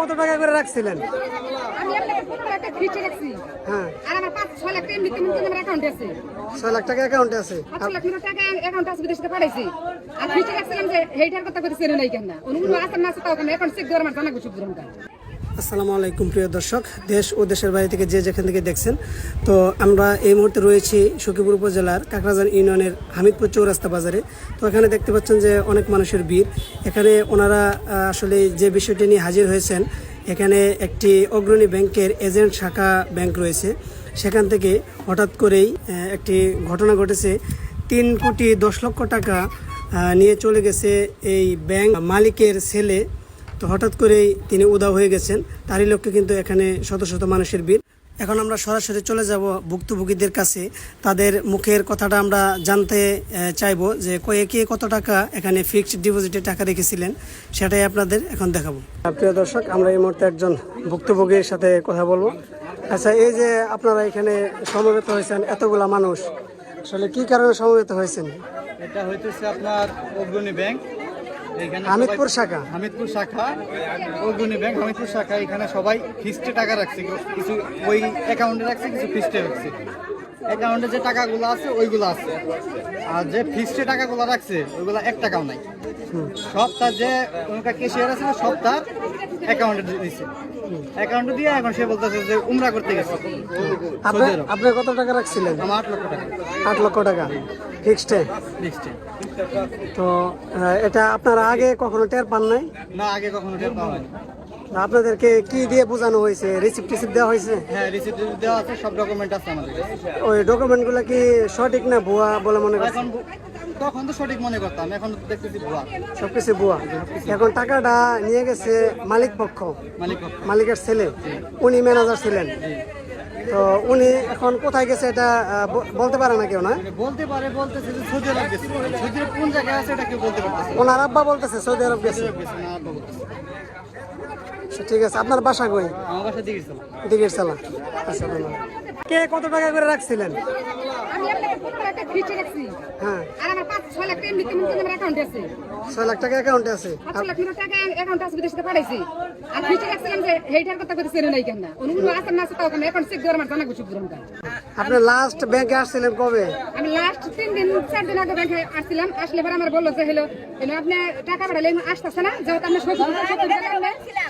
কত টাকা করে রাখছিলেন? আমি আপনাকে পনেরো একটা ফিচে রাখছি। হ্যাঁ। আর আমার পাঁচ ছয় লাখ টাকা এমনিতে এমনিতে আমার অ্যাকাউন্টে আছে। ছয় লাখ টাকা অ্যাকাউন্টে আছে। পাঁচ ছয় লাখ টাকা অ্যাকাউন্টে আছে বিদেশে পাঠাইছি। আর ফিচে রাখছিলাম যে হেইটার কথা কথা সেরে নাই কেন না। অনুগুলো আছে না আছে তাও কেন? অ্যাকাউন্ট চেক দেওয়ার আমার জানা গুছু বুঝলাম আসসালামু আলাইকুম প্রিয় দর্শক, দেশ ও দেশের বাইরে থেকে যে যেখান থেকে দেখছেন, তো আমরা এই মুহূর্তে রয়েছি সখীপুর উপজেলার কাকরাজান ইউনিয়নের হামিদপুর চৌরাস্তা বাজারে। তো এখানে দেখতে পাচ্ছেন যে অনেক মানুষের ভিড়। এখানে ওনারা আসলে যে বিষয়টি নিয়ে হাজির হয়েছেন, এখানে একটি অগ্রণী ব্যাংকের এজেন্ট শাখা ব্যাংক রয়েছে। সেখান থেকে হঠাৎ করেই একটি ঘটনা ঘটেছে। তিন কোটি দশ লক্ষ টাকা নিয়ে চলে গেছে এই ব্যাংক মালিকের ছেলে তো হঠাৎ করেই তিনি উদাও হয়ে গেছেন। তারই লক্ষ্যে কিন্তু এখানে শত শত মানুষের ভিড়। এখন আমরা সরাসরি চলে যাব ভুক্তভোগীদের কাছে। তাদের মুখের কথাটা আমরা জানতে চাইব যে কয়ে কে কত টাকা এখানে ফিক্সড ডিপোজিটে টাকা রেখেছিলেন, সেটাই আপনাদের এখন দেখাবো। প্রিয় দর্শক, আমরা এই মুহূর্তে একজন ভুক্তভোগীর সাথে কথা বলব। আচ্ছা এই যে আপনারা এখানে সমবেত হয়েছেন এতগুলা মানুষ, আসলে কি কারণে সমবেত হয়েছেন? এটা হইতেছে আপনার অগ্রণী ব্যাংক। হামিদপুর শাখা। হামিদপুর শাখা অগ্রণী ব্যাংক হামিদপুর শাখা এখানে সবাই ফিস্টে টাকা রাখছে। কিছু ওই অ্যাকাউন্টে রাখছে কিছু ফিস্টে রাখছে। অ্যাকাউন্টে যে টাকাগুলো আছে ওইগুলো আছে। আর যে ফিস্টে টাকাগুলো রাখছে ওইগুলো এক টাকাও নাই। সব তার যে ওনার কেশিয়ার আছে না সব তার অ্যাকাউন্টে দিচ্ছে অ্যাকাউন্টে দিয়ে এখন সে বলতেছে যে উমরা করতে গেছে। আপনি আপনি কত টাকা রাখছিলেন? আমার আট লক্ষ টাকা। আট লক্ষ টাকা। ফিক্সডে ফিক্সডে তো এটা আপনারা আগে কখনো টের পান নাই? না আগে কখনো টের হয়নি। আপনাদেরকে কি দিয়ে বোঝানো হয়েছে? রিসিপ্ট টিসিপ্ট দেওয়া হয়েছে? হ্যাঁ রিসিপ্ট দেওয়া আছে সব ডকুমেন্ট আছে আমাদের। ওই ডকুমেন্টগুলো কি সঠিক না ভুয়া বলে মনে করছেন? তখন তো সঠিক মনে করতাম এখন দেখতেছি ভুয়া। সবকিছু ভুয়া। এখন টাকাটা নিয়ে গেছে মালিক পক্ষ। মালিক পক্ষ। মালিকের ছেলে। উনি ম্যানেজার ছিলেন। তো উনি এখন কোথায় গেছে এটা বলতে পারে না কেউ না? বলতে পারে বলতেছে যে সৌদি আরব গেছে। সৌদি আরব কোন জায়গায় আছে এটা কেউ বলতে পারতেছে ওনার আব্বা বলতেছে সৌদি আরব গেছে। আচ্ছা, ঠিক আছে। আপনার বাসা কই? আমার বাসা দিকের চালা। আচ্ছা ধন্যবাদ। কে কত টাকা করে রাখছিলেন? হ্যাঁ। ছয় লাখ টাকা অ্যাকাউন্টে আছে। আপনি লাস্ট ব্যাংকে আসছিলেন কবে? আমি লাস্ট তিন দিন চার দিন আগে ব্যাংকে আসছিলাম। আসলে পরে আমার বলল যে হলো হলো আপনি টাকা পাঠালে আসতেছে না। যেহেতু আপনি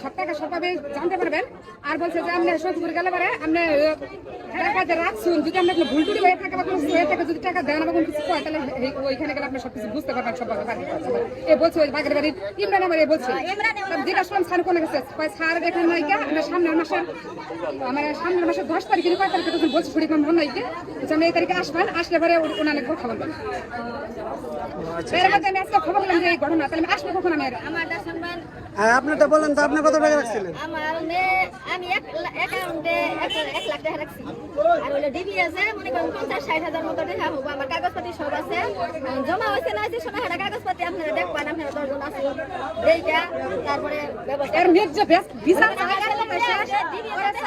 সত্যি সব টাকা সবভাবে জানতে পারবেন। আর বলছে যে আপনি সত্যি গেলে পরে আপনি আহ, টাকা যে রাখছুন যদি আপনি কোনো ভুল টুটি হয়ে থাকে বা কোনো হয়ে থাকে যদি টাকা দেন বা কোনো কিছু হয় তাহলে ওইখানে গেলে আপনি সবকিছু বুঝতে পারবেন সব ব্যাপারে এ বলছে ওই বাগের বাড়ির ইমরান আমার এ বলছে। যেটা শুনলাম স্যার কোনে গেছে স্যার দেখেন আমরা সামনের মাসের আমার সামনের মাসের দশ তারিখে কয় তারিখে তখন বলছে ছুটি মন নাইকে বলছে আমি এই তারিখে আসবেন আসলে পরে ওনার কথা বলবেন এর মধ্যে আমি আজকে খবর পেলাম যে এই ঘটনা তাহলে আমি আসব কখন আমি আর? হ্যাঁ বলেন তো আপনি কত টাকা রাখছিলেন? আমার আমি এক অ্যাকাউন্টে এক এক লাখ টাকা রাখছি। আর হলো ডিবি আছে মনে করেন পঞ্চাশ ষাট হাজার মতো টাকা হব। আমার কাগজপাতি সব আছে। জমা হয়েছে না হয়েছে সোনা হাটা কাগজপাতি আপনারা দেখবেন আপনারা দশজন আছে দেখা তারপরে ব্যবস্থা।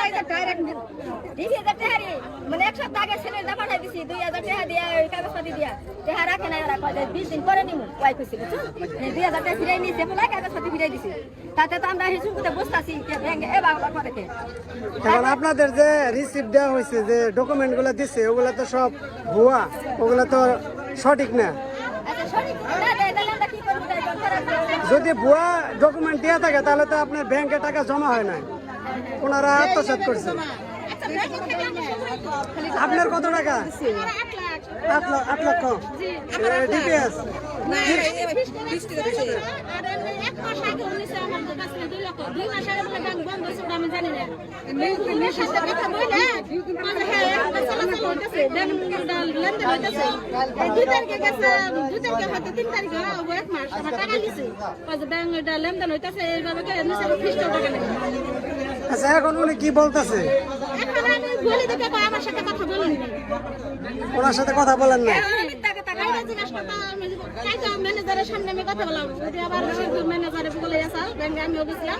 এর মেয়ের যে বেশ বিশাল ডিবি হাজার টাকা মানে এক সপ্তাহ আগে ছেলের দা পাঠাই দিছি দুই হাজার টাকা দিয়া ওই কাগজপাতি দিয়া। টাকা রাখে না ওরা কয় বিশ দিন পরে নিমু কয় কইছি বুঝছ? দুই হাজার টাকা ফিরাই নিয়েছে বলে কাগজপাতি ফিরাই দিছি। তাতে তো আমরা হিসুক বসতে আছি ব্যাংকে এ বাংলা করে এখন আপনাদের যে রিসিপ্ট দেওয়া হয়েছে যে ডকুমেন্টগুলো দিচ্ছে ওগুলো তো সব ভুয়া ওগুলো তো সঠিক না। আচ্ছা দেয়। যদি ভুয়া ডকুমেন্ট দেওয়া থাকে তাহলে তো আপনার ব্যাংকে টাকা জমা হয় না ওনারা আত্মসাৎ করছে। আপনার কত টাকা? আট লাখ আট লক্ষ। ডিপিএস লেনদেন হইতেছে এইভাবে আচ্ছা এখন উনি কি বলতেছে? ওনার সাথে কথা বলেন না ম্যানেজারের সামনে আমি কথা বললাম। আবার ম্যানেজারে বলে আসা ব্যাংকে আমিও গেছিলাম।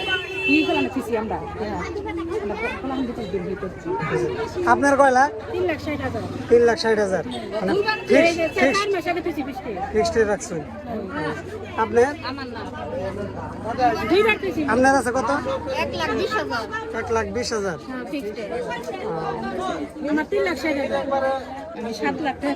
করলাম আমরা। হ্যাঁ আপনার কয়লা? তিন লাখ ষাট হাজার। তিন লাখ ষাট হাজার। মানে ফিক্সড রাখছেন। আপনার আপনার আছে কত? এক লাখ বিশ হাজার। আমার তিন লাখ ষাট আমি সাত লাখ টাকা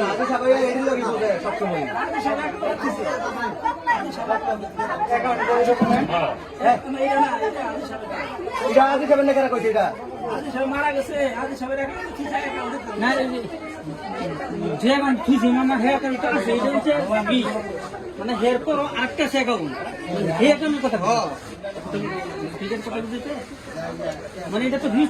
যে মানে হচ্ছে বি। মানে হেয়ার পর কাটের কথা ঠিক আছে কথা মানে এটা তো তুই